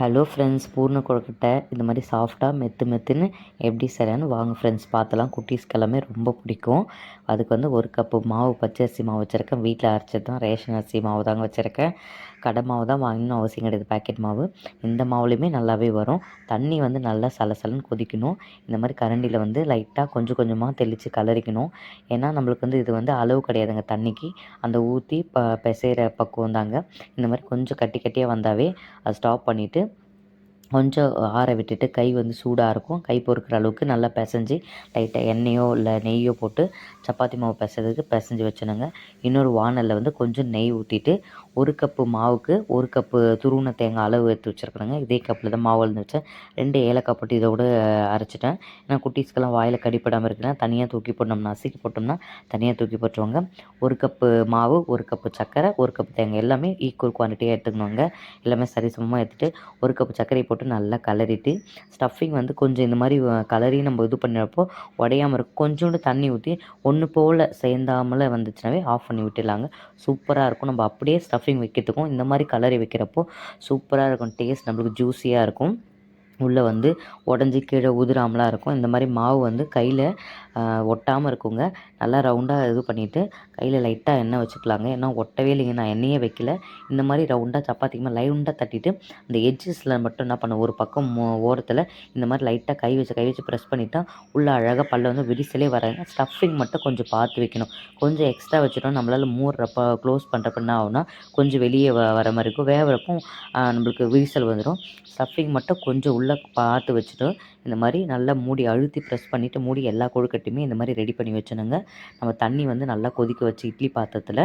Hello friends பூர்ண கொழுக்கட்டை இந்த மாதிரி சாஃப்டாக மெத்து மெத்துன்னு எப்படி செய்யலான்னு வாங்க ஃப்ரெண்ட்ஸ் பார்த்தலாம். குட்டீஸ்க்கு எல்லாமே ரொம்ப பிடிக்கும். அதுக்கு வந்து ஒரு கப்பு மாவு பச்சரிசி மாவு வச்சுருக்கேன். வீட்டில் அரைச்சது தான் ரேஷன் அரிசி மாவு தாங்க வச்சுருக்கேன். கடை மாவு தான் வாங்கணும்னு அவசியம் கிடையாது பேக்கெட் மாவு. இந்த மாவுலேயுமே நல்லாவே வரும். தண்ணி வந்து நல்லா சலசலன்னு கொதிக்கணும். இந்த மாதிரி கரண்டியில் வந்து லைட்டாக கொஞ்சம் கொஞ்சமாக தெளித்து கலரிக்கணும். ஏன்னா நம்மளுக்கு வந்து இது வந்து அளவு கிடையாதுங்க தண்ணிக்கு. அந்த ஊற்றி ப பிசைகிற பக்குவம் தாங்க. இந்த மாதிரி கொஞ்சம் கட்டி கட்டியாக வந்தாவே அதை ஸ்டாப் பண்ணிவிட்டு கொஞ்சம் ஆற விட்டுட்டு கை வந்து சூடாக இருக்கும். கை பொறுக்கிற அளவுக்கு நல்லா பிசைஞ்சு லைட்டாக எண்ணெயோ இல்லை நெய்யோ போட்டு சப்பாத்தி மாவு பிசைறதுக்கு பிசைஞ்சு வச்சுனுங்க இன்னொரு வானலில் வந்து கொஞ்சம் நெய் ஊற்றிட்டு ஒரு கப்பு மாவுக்கு ஒரு கப்பு துருவன தேங்காய் அளவு எடுத்து வச்சுருக்குறேங்க. இதே கப்பில் தான் மாவு இருந்து வச்சேன். ரெண்டு ஏலக்காய் போட்டு இதோடு அரைச்சிட்டேன். ஏன்னா குட்டீஸ்க்கெல்லாம் வாயில் கடிப்படாமல் இருக்குன்னா தனியாக தூக்கி போட்டோம்னா நசுக்கி போட்டோம்னா தனியாக தூக்கி போட்டுருவாங்க. ஒரு கப்பு மாவு ஒரு கப்பு சர்க்கரை ஒரு கப்பு தேங்காய். எல்லாமே ஈக்குவல் குவான்டிட்டியாக எடுத்துக்கணுங்க. எல்லாமே சரிசமமாக எடுத்துகிட்டு ஒரு கப்பு சர்க்கரை போட்டு போட்டு நல்லா கலரிட்டு ஸ்டஃபிங் வந்து கொஞ்சம் இந்த மாதிரி கலரி நம்ம இது பண்ணுறப்போ உடையாமல் இருக்கும். கொஞ்சோண்டு தண்ணி ஊற்றி ஒன்று போல் சேர்ந்தாமல் வந்துச்சுனாவே ஆஃப் பண்ணி விட்டுடலாங்க. சூப்பராக இருக்கும். நம்ம அப்படியே ஸ்டஃபிங் வைக்கிறதுக்கும் இந்த மாதிரி கலரி வைக்கிறப்போ சூப்பராக இருக்கும். டேஸ்ட் நம்மளுக்கு ஜூஸியாக இருக்கும். உள்ளே வந்து உடஞ்சி கீழே உதிராமலாம் இருக்கும். இந்த மாதிரி மாவு வந்து கையில் ஒட்டாமல் இருக்குங்க. நல்லா ரவுண்டாக இது பண்ணிவிட்டு கையில் லைட்டாக எண்ணெய் வச்சுக்கலாங்க. ஏன்னா ஒட்டவே இல்லைங்க. நான் எண்ணெயே வைக்கல. இந்த மாதிரி ரவுண்டாக சப்பாத்திக்கு மாதிரி லைவுண்டாக தட்டிட்டு அந்த எட்ஜஸில் மட்டும் என்ன பண்ணும் ஒரு பக்கம் ஓரத்தில் இந்த மாதிரி லைட்டாக கை வச்சு கை வச்சு ப்ரெஸ் பண்ணிட்டா உள்ளே அழகாக பல்ல வந்து விரிசலே வராங்க ஸ்டஃபிங் மட்டும் கொஞ்சம் பார்த்து வைக்கணும். கொஞ்சம் எக்ஸ்ட்ரா வச்சுட்டோம் நம்மளால் மூடுறப்ப க்ளோஸ் பண்ணுறப்ப என்ன ஆகுனா கொஞ்சம் வெளியே வ வர மாதிரி இருக்கும். வேகிறப்போ நம்மளுக்கு விரிசல் வந்துடும் ஸ்டஃபிங் மட்டும் கொஞ்சம் உள்ளே பார்த்து வச்சுட்டு இந்த மாதிரி நல்லா மூடி அழுத்தி ப்ரெஸ் பண்ணிவிட்டு மூடி எல்லா கொழுக்கட்டையுமே இந்த மாதிரி ரெடி பண்ணி வச்சுனுங்க நம்ம தண்ணி வந்து நல்லா கொதிக்க வச்சு இட்லி பாத்திரத்தில்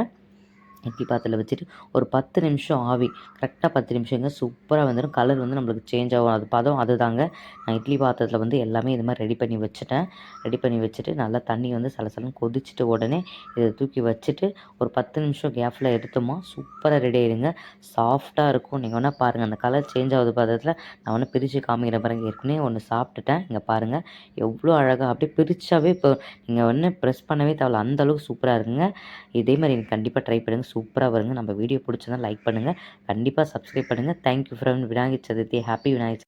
இட்லி பாத்திரத்தில் வச்சுட்டு ஒரு பத்து நிமிஷம் ஆவி. கரெக்டாக பத்து நிமிஷங்க. சூப்பராக வந்துடும் கலர் வந்து நம்மளுக்கு சேஞ்ச் ஆகும். அது பதம் அது தாங்க நான் இட்லி பாத்திரத்தில் வந்து எல்லாமே இது மாதிரி ரெடி பண்ணி வச்சுட்டேன். ரெடி பண்ணி வச்சுட்டு நல்லா தண்ணி வந்து சலசலன்னு கொதிச்சுட்டு உடனே இதை தூக்கி வச்சுட்டு ஒரு பத்து நிமிஷம் கேஃபில் எடுத்தோமா சூப்பராக ரெடி ஆகிடுங்க சாஃப்டாக இருக்கும். நீங்கள் வேணால் பாருங்கள் அந்த கலர் சேஞ்ச் ஆகுது பாத்திரத்தில். நான் ஒன்று பிரித்து காமிக்கிற பாருங்க. ஏற்கனவே ஒன்று சாப்பிட்டுட்டேன். இங்கே பாருங்கள் எவ்வளோ அழகாக அப்படியே பிரித்தாவே இப்போ நீங்கள் ஒன்று ப்ரெஸ் பண்ணவே தேவையில்ல. அந்தளவுக்கு சூப்பராக இருக்குங்க. இதே மாதிரி நீங்கள் கண்டிப்பாக ட்ரை பண்ணுங்கள் சூப்பராக வருங்க. நம்ம வீடியோ பிடிச்சதான் லைக் பண்ணுங்கள் கண்டிப்பாக சப்ஸ்கிரைப் பண்ணுங்கள் thank you friend Vinayagar Chaturthi. Happy Vinayagar